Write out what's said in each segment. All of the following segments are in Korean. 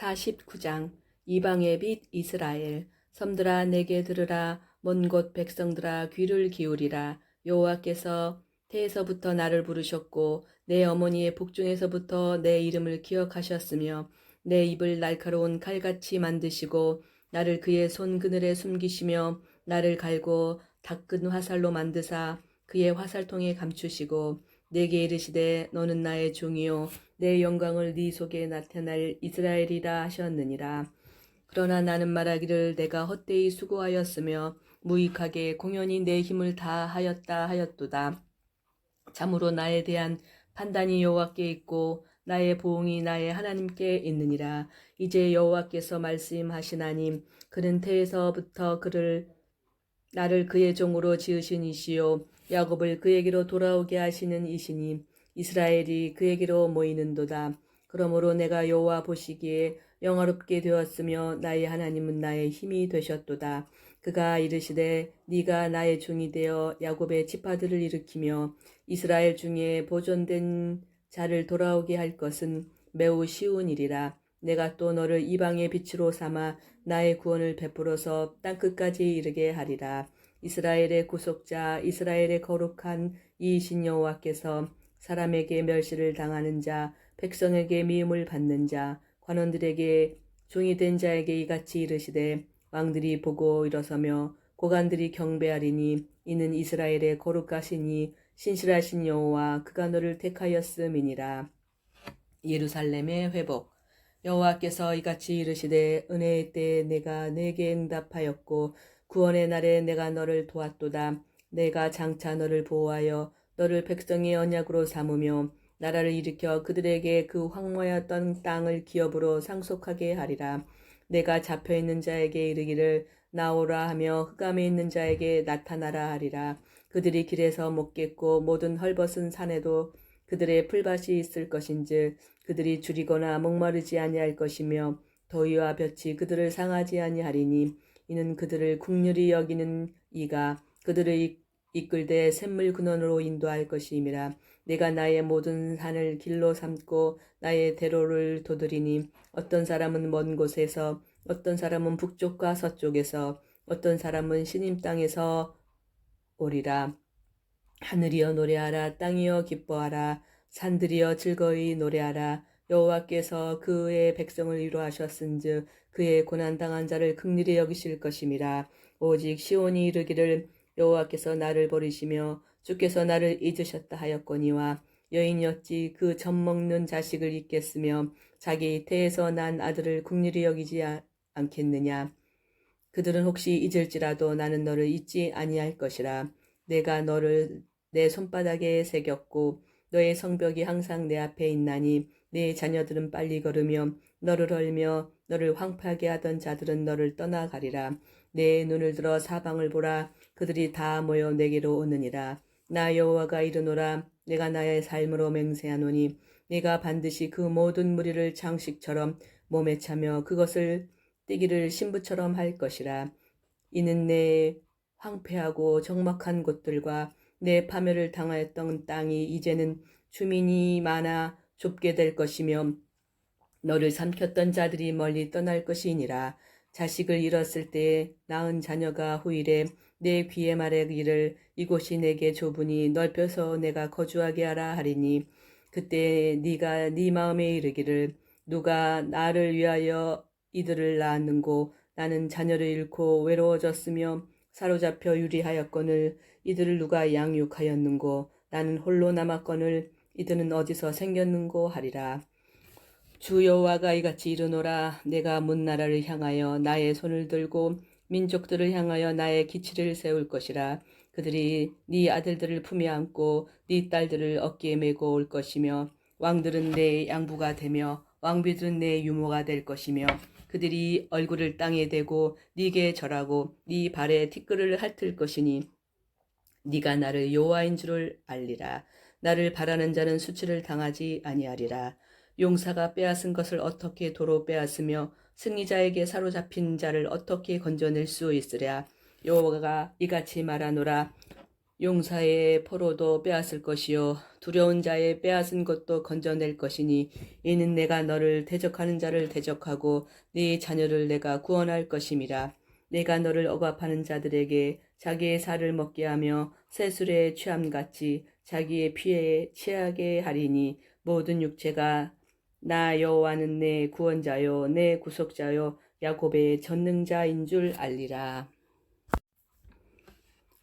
49장 이방의 빛 이스라엘 섬들아 내게 들으라 먼 곳 백성들아 귀를 기울이라. 여호와께서 태에서부터 나를 부르셨고 내 어머니의 복중에서부터 내 이름을 기억하셨으며 내 입을 날카로운 칼같이 만드시고 나를 그의 손 그늘에 숨기시며 나를 갈고 닦은 화살로 만드사 그의 화살통에 감추시고 내게 이르시되 너는 나의 종이요 내 영광을 네 속에 나타날 이스라엘이라 하셨느니라. 그러나 나는 말하기를 내가 헛되이 수고하였으며 무익하게 공연히 내 힘을 다하였다 하였도다. 참으로 나에 대한 판단이 여호와께 있고 나의 보응이 나의 하나님께 있느니라. 이제 여호와께서 말씀하시나니 그는 태에서부터 그를 나를 그의 종으로 지으신 이시요 야곱을 그에게로 돌아오게 하시는 이시니 이스라엘이 그에게로 모이는도다. 그러므로 내가 여호와 보시기에 영화롭게 되었으며 나의 하나님은 나의 힘이 되셨도다. 그가 이르시되 네가 나의 종이 되어 야곱의 지파들을 일으키며 이스라엘 중에 보존된 자를 돌아오게 할 것은 매우 쉬운 일이라. 내가 또 너를 이방의 빛으로 삼아 나의 구원을 베풀어서 땅 끝까지 이르게 하리라. 이스라엘의 구속자 이스라엘의 거룩한 이이신 여호와께서 사람에게 멸시를 당하는 자 백성에게 미움을 받는 자 관원들에게 종이 된 자에게 이같이 이르시되 왕들이 보고 일어서며 고관들이 경배하리니 이는 이스라엘의 거룩하시니 신실하신 여호와 그가 너를 택하였음이니라. 예루살렘의 회복. 여호와께서 이같이 이르시되 은혜의 때에 내가 내게 응답하였고 구원의 날에 내가 너를 도왔도다. 내가 장차 너를 보호하여 너를 백성의 언약으로 삼으며 나라를 일으켜 그들에게 그 황무하였던 땅을 기업으로 상속하게 하리라. 내가 잡혀 있는 자에게 이르기를 나오라 하며 흑암에 있는 자에게 나타나라 하리라. 그들이 길에서 먹겠고 모든 헐벗은 산에도 그들의 풀밭이 있을 것인즉 그들이 줄이거나 목마르지 아니할 것이며 더위와 볕이 그들을 상하지 아니하리니 이는 그들을 국률이 여기는 이가 그들을 이- 이끌되 샘물 근원으로 인도할 것임이라 내가 나의 모든 산을 길로 삼고 나의 대로를 도드리니 어떤 사람은 먼 곳에서 어떤 사람은 북쪽과 서쪽에서 어떤 사람은 신임 땅에서 오리라. 하늘이여 노래하라 땅이여 기뻐하라. 산들이여 즐거이 노래하라. 여호와께서 그의 백성을 위로하셨은즉 그의 고난 당한 자를 극률히 여기실 것임이라. 오직 시온이 이르기를 여호와께서 나를 버리시며 주께서 나를 잊으셨다 하였거니와 여인이 어찌 그 젖먹는 자식을 잊겠으며 자기 태에서 난 아들을 국률이 여기지 아- 않겠느냐? 그들은 혹시 잊을지라도 나는 너를 잊지 아니할 것이라. 내가 너를 내 손바닥에 새겼고 너의 성벽이 항상 내 앞에 있나니 네 자녀들은 빨리 걸으며 너를 헐며 너를 황폐하게 하던 자들은 너를 떠나가리라 내 눈을 들어 사방을 보라. 그들이 다 모여 내게로 오느니라. 나 여호와가 이르노라. 내가 나의 삶으로 맹세하노니 네가 반드시 그 모든 무리를 장식처럼 몸에 차며 그것을 띠기를 신부처럼 할 것이라. 이는 내 황폐하고 적막한 곳들과 내 파멸을 당하였던 땅이 이제는 주민이 많아 좁게 될 것이며 너를 삼켰던 자들이 멀리 떠날 것이니라 자식을 잃었을 때 낳은 자녀가 후일에 내 귀에 말하기를 이곳이 내게 좁으니 넓혀서 내가 거주하게 하라 하리니 그때 네가 네 마음에 이르기를 누가 나를 위하여 이들을 낳았는고 나는 자녀를 잃고 외로워졌으며 사로잡혀 유리하였거늘 이들을 누가 양육하였는고 나는 홀로 남았거늘 이들은 어디서 생겼는고 하리라 주 여호와가 이같이 이르노라 내가 문 나라를 향하여 나의 손을 들고 민족들을 향하여 나의 기치를 세울 것이라. 그들이 네 아들들을 품에 안고 네 딸들을 어깨에 메고 올 것이며 왕들은 내 양부가 되며 왕비들은 내 유모가 될 것이며 그들이 얼굴을 땅에 대고 네게 절하고 네 발에 티끌을 핥을 것이니 네가 나를 여호와인 줄을 알리라. 나를 바라는 자는 수치를 당하지 아니하리라 용사가 빼앗은 것을 어떻게 도로 빼앗으며 승리자에게 사로잡힌 자를 어떻게 건져낼 수 있으랴? 여호와가 이같이 말하노라. 용사의 포로도 빼앗을 것이요 두려운 자의 빼앗은 것도 건져낼 것이니 이는 내가 너를 대적하는 자를 대적하고 네 자녀를 내가 구원할 것임이라. 내가 너를 억압하는 자들에게 자기의 살을 먹게 하며 새술에 취함같이 자기의 피에 취하게 하리니 모든 육체가 나 여호와는 내 구원자요 내 구속자요 야곱의 전능자인 줄 알리라.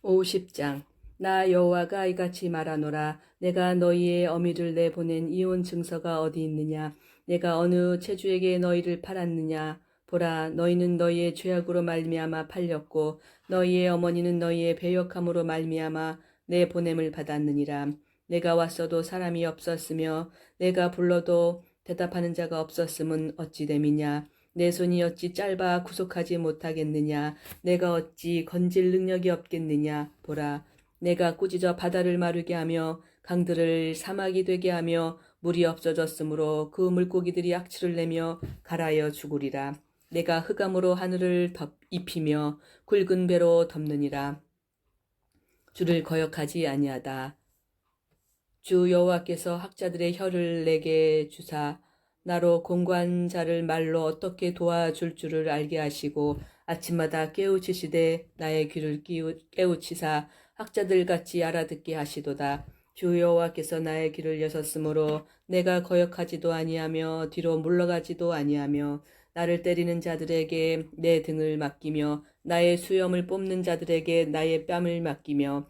50장. 나 여호와가 이같이 말하노라. 내가 너희의 어미를 내보낸 이혼 증서가 어디 있느냐? 내가 어느 체주에게 너희를 팔았느냐? 보라 너희는 너희의 죄악으로 말미암아 팔렸고 너희의 어머니는 너희의 배역함으로 말미암아 내 보냄을 받았느니라. 내가 왔어도 사람이 없었으며 내가 불러도 대답하는 자가 없었음은 어찌 됨이냐? 내 손이 어찌 짧아 구속하지 못하겠느냐? 내가 어찌 건질 능력이 없겠느냐? 보라 내가 꾸짖어 바다를 마르게 하며 강들을 사막이 되게 하며 물이 없어졌으므로 그 물고기들이 악취를 내며 갈아여 죽으리라. 내가 흑암으로 하늘을 덮 입히며 굵은 배로 덮느니라. 주를 거역하지 아니하다 주 여호와께서 학자들의 혀를 내게 주사 나로 공고한 자를 말로 어떻게 도와줄 줄을 알게 하시고 아침마다 깨우치시되 나의 귀를 깨우치사 학자들 같이 알아듣게 하시도다. 주 여호와께서 나의 귀를 여셨으므로 내가 거역하지도 아니하며 뒤로 물러가지도 아니하며 나를 때리는 자들에게 내 등을 맡기며 나의 수염을 뽑는 자들에게 나의 뺨을 맡기며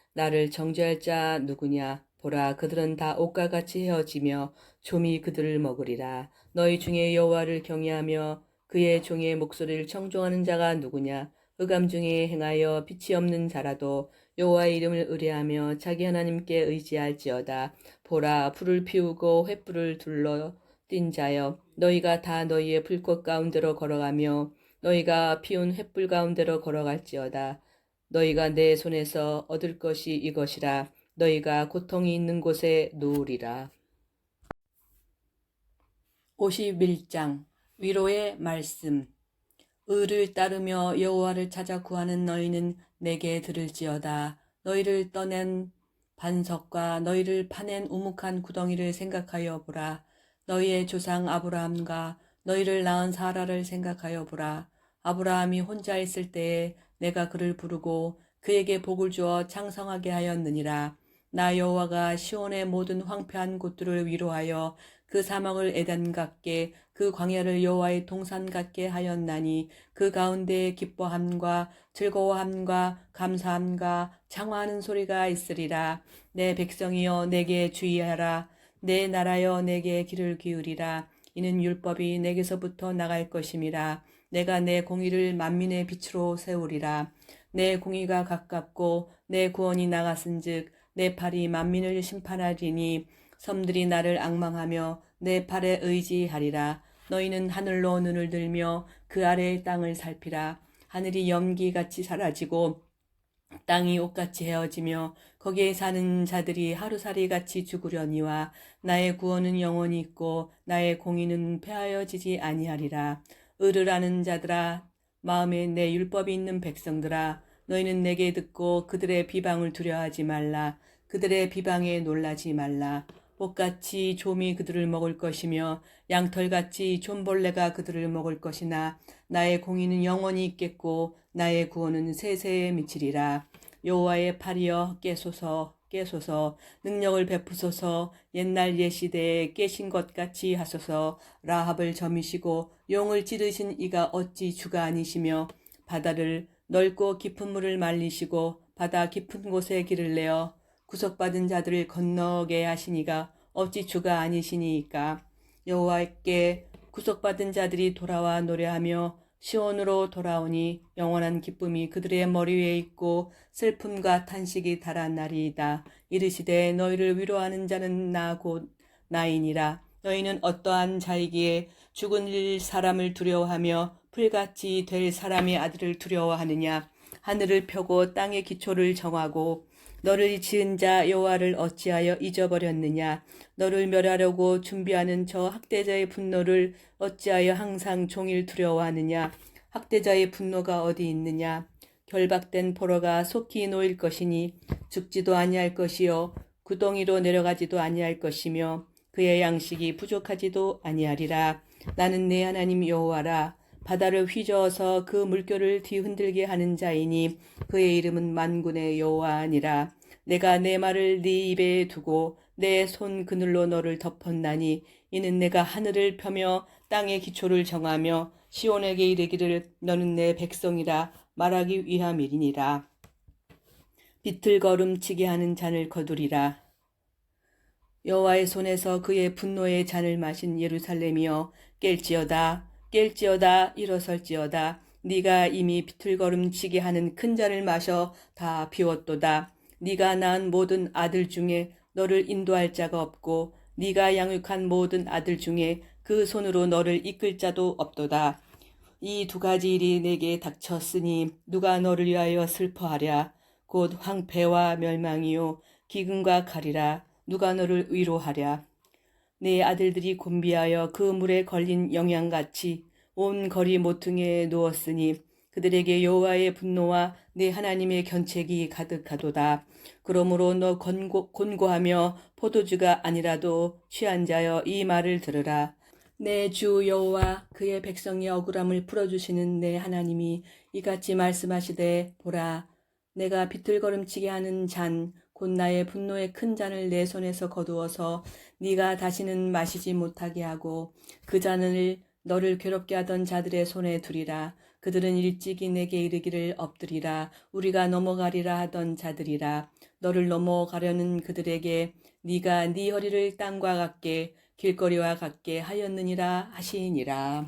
나를 정죄할 자 누구냐? 보라, 그들은 다 옷과 같이 헤어지며 좀이 그들을 먹으리라. 너희 중에 여호와를 경외하며 그의 종의 목소리를 청종하는 자가 누구냐? 흑암 중에 행하여 빛이 없는 자라도 여호와의 이름을 의뢰하며 자기 하나님께 의지할지어다. 보라, 불을 피우고 횃불을 둘러 뛴 자여, 너희가 다 너희의 불꽃 가운데로 걸어가며 너희가 피운 횃불 가운데로 걸어갈지어다. 너희가 내 손에서 얻을 것이 이것이라. 너희가 고통이 있는 곳에 누우리라. 51장 위로의 말씀 의를 따르며 여호와를 찾아 구하는 너희는 내게 들을지어다. 너희를 떠낸 반석과 너희를 파낸 우묵한 구덩이를 생각하여 보라. 너희의 조상 아브라함과 너희를 낳은 사라를 생각하여 보라. 아브라함이 혼자 있을 때에 내가 그를 부르고 그에게 복을 주어 창성하게 하였느니라. 나 여호와가 시온의 모든 황폐한 곳들을 위로하여 그 사막을 에덴 같게 그 광야를 여호와의 동산 같게 하였나니 그 가운데 기뻐함과 즐거워함과 감사함과 창화하는 소리가 있으리라. 내 백성이여 내게 주의하라. 내 나라여 내게 귀를 기울이라. 이는 율법이 내게서부터 나갈 것임이라 내가 내 공의를 만민의 빛으로 세우리라 내 공의가 가깝고 내 구원이 나갔은즉 내 팔이 만민을 심판하리니 섬들이 나를 악망하며 내 팔에 의지하리라. 너희는 하늘로 눈을 들며 그 아래의 땅을 살피라. 하늘이 염기같이 사라지고 땅이 옷같이 헤어지며 거기에 사는 자들이 하루살이 같이 죽으려니와 나의 구원은 영원히 있고 나의 공의는 폐하여지지 아니하리라. 의를 아는 자들아 마음에 내 율법이 있는 백성들아 너희는 내게 듣고 그들의 비방을 두려워하지 말라. 그들의 비방에 놀라지 말라. 꽃같이 좀이 그들을 먹을 것이며 양털같이 좀벌레가 그들을 먹을 것이나 나의 공의는 영원히 있겠고 나의 구원은 세세에 미치리라. 여호와의 팔이여 깨소서 깨소서 능력을 베푸소서 옛날 예시대에 깨신 것 같이 하소서. 라합을 점이시고 용을 찌르신 이가 어찌 주가 아니시며 바다를 넓고 깊은 물을 말리시고 바다 깊은 곳에 길을 내어 구속받은 자들을 건너게 하시니가 어찌 주가 아니시니까? 여호와께 구속받은 자들이 돌아와 노래하며 시온으로 돌아오니 영원한 기쁨이 그들의 머리 위에 있고 슬픔과 탄식이 달한 날이이다. 이르시되 너희를 위로하는 자는 나 곧 나이니라. 너희는 어떠한 자이기에 죽은 일 사람을 두려워하며 풀같이 될 사람의 아들을 두려워하느냐. 하늘을 펴고 땅의 기초를 정하고 너를 지은 자 여호와를 어찌하여 잊어버렸느냐? 너를 멸하려고 준비하는 저 학대자의 분노를 어찌하여 항상 종일 두려워하느냐? 학대자의 분노가 어디 있느냐? 결박된 포로가 속히 놓일 것이니 죽지도 아니할 것이요 구덩이로 내려가지도 아니할 것이며 그의 양식이 부족하지도 아니하리라. 나는 내 하나님 여호와라 바다를 휘저어서 그 물결을 뒤흔들게 하는 자이니 그의 이름은 만군의 여호와니라. 내가 내 말을 네 입에 두고 내 손 그늘로 너를 덮었나니 이는 내가 하늘을 펴며 땅의 기초를 정하며 시온에게 이르기를 너는 내 백성이라 말하기 위함이니라. 비틀거름치게 하는 잔을 거두리라. 여호와의 손에서 그의 분노의 잔을 마신 예루살렘이여 깰지어다 깰지어다 일어설지어다. 네가 이미 비틀거름치게 하는 큰 잔을 마셔 다 비웠도다. 네가 낳은 모든 아들 중에 너를 인도할 자가 없고 네가 양육한 모든 아들 중에 그 손으로 너를 이끌 자도 없도다. 이 두 가지 일이 내게 닥쳤으니 누가 너를 위하여 슬퍼하랴? 곧 황폐와 멸망이요. 기근과 칼이라. 누가 너를 위로하랴 내 아들들이 곤비하여 그 물에 걸린 영양같이 온 거리 모퉁이에 누웠으니 그들에게 여호와의 분노와 내 하나님의 견책이 가득하도다. 그러므로 너 곤고, 곤고하며 포도주가 아니라도 취한 자여 이 말을 들으라. 내 주 여호와 그의 백성의 억울함을 풀어주시는 내 하나님이 이같이 말씀하시되 보라 내가 비틀거름치게 하는 잔 곧 나의 분노의 큰 잔을 내 손에서 거두어서 네가 다시는 마시지 못하게 하고 그 잔을 너를 괴롭게 하던 자들의 손에 두리라. 그들은 일찍이 내게 이르기를 엎드리라. 우리가 넘어가리라 하던 자들이라. 너를 넘어가려는 그들에게 네가 네 허리를 땅과 같게 길거리와 같게 하였느니라 하시니라